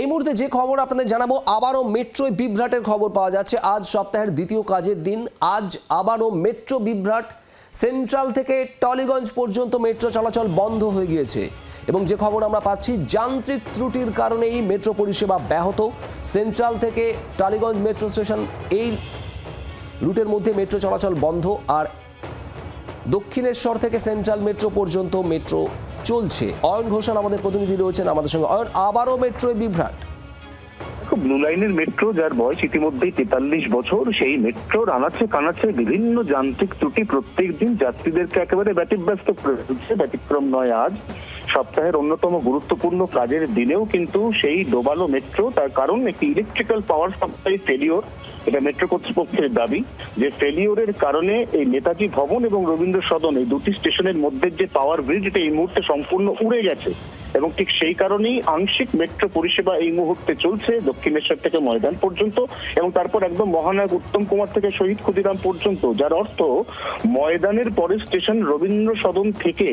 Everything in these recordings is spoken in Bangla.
এই মুহূর্তে যে খবর আপনাদের জানাব, আবারও মেট্রোয় বিভ্রাটের খবর পাওয়া যাচ্ছে। আজ সপ্তাহের দ্বিতীয় কাজের দিন, আজ আবারও মেট্রো বিভ্রাট। সেন্ট্রাল থেকে টলিগঞ্জ পর্যন্ত মেট্রো চলাচল বন্ধ হয়ে গিয়েছে। এবং যে খবর আমরা পাচ্ছি, যান্ত্রিক ত্রুটির কারণেই মেট্রো পরিষেবা ব্যাহত। সেন্ট্রাল থেকে টালিগঞ্জ মেট্রো স্টেশন এই রুটের মধ্যে মেট্রো চলাচল বন্ধ। আর দক্ষিণেশ্বর থেকে সেন্ট্রাল মেট্রো পর্যন্ত মেট্রো চলছে। অয়ন ঘোষাল আমাদের প্রতিনিধি রয়েছেন, আমাদের সঙ্গে। অয়ন, আবারও মেট্রোয় বিভ্রাট। ব্লু লাইনের মেট্রো, যার বয়স ইতিমধ্যেই তেতাল্লিশ বছর। সেই মেট্রোর আনাচে কানাচে বিভিন্ন যান্ত্রিক ত্রুটি প্রত্যেক দিন। যাত্রীদেরকে একেবারে ব্যতিব্যস্ত করে তুলছে, ব্যতিক্রম নয় আজ। সপ্তাহের অন্যতম গুরুত্বপূর্ণ কাজের দিনেও কিন্তু সেই ডোবালো মেট্রো, তার কারণ একটি ইলেকট্রিক্যাল পাওয়ার সাপ্লাই ফেলিওর এটা মেট্রো কর্তৃপক্ষের দাবি, যে ফেলিওরের কারণে এই নেতাজি ভবন এবং রবীন্দ্র সদন এই দুটি স্টেশনের মধ্যে যে পাওয়ার ব্রিজ এটা এই মুহূর্তে সম্পূর্ণ উড়ে গেছে। এবং ঠিক সেই কারণেই আংশিক মেট্রো পরিষেবা এই মুহূর্তে চলছে দক্ষিণেশ্বর থেকে ময়দান পর্যন্ত এবং তারপর একদম মহানায়ক উত্তম কুমার থেকে শহীদ ক্ষুদিরাম পর্যন্ত যার অর্থ ময়দানের পরে স্টেশন রবীন্দ্র সদন থেকে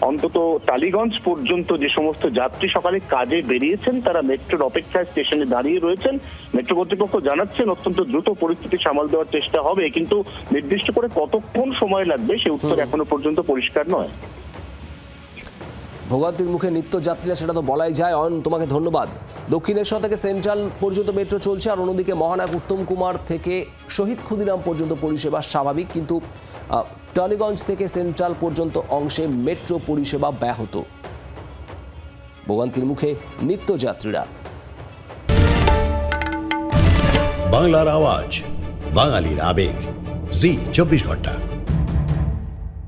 অন্তত টালিগঞ্জ পর্যন্ত যে সমস্ত যাত্রী সকালে কাজে বেরিয়েছেন তারা মেট্রোর অপেক্ষায় স্টেশনে দাঁড়িয়ে রয়েছেন। মেট্রো কর্তৃপক্ষ জানাচ্ছেন অত্যন্ত দ্রুত পরিস্থিতি সামাল দেওয়ার চেষ্টা হবে কিন্তু নির্দিষ্ট করে কতক্ষণ সময় লাগবে সে উত্তর এখনও পর্যন্ত পরিষ্কার নয়। ভোগান্তির মুখে নিত্যযাত্রীরা সেটা তো বলাই যায়। অয়ন, তোমাকে ধন্যবাদ। দক্ষিণেশ্বর থেকে সেন্ট্রাল পর্যন্ত মেট্রো চলছে আর অন্যদিকে মহানায়ক উত্তম কুমার থেকে শহীদ ক্ষুদিরাম পর্যন্ত পরিষেবা স্বাভাবিক, কিন্তু টালিগঞ্জ থেকে সেন্ট্রাল পর্যন্ত অংশে মেট্রো পরিষেবা ব্যাহত। ভোগান্তির মুখে নিত্যযাত্রীরা। বাংলার আওয়াজ, বাঙালির আবেগ। জি, চব্বিশ ঘণ্টা।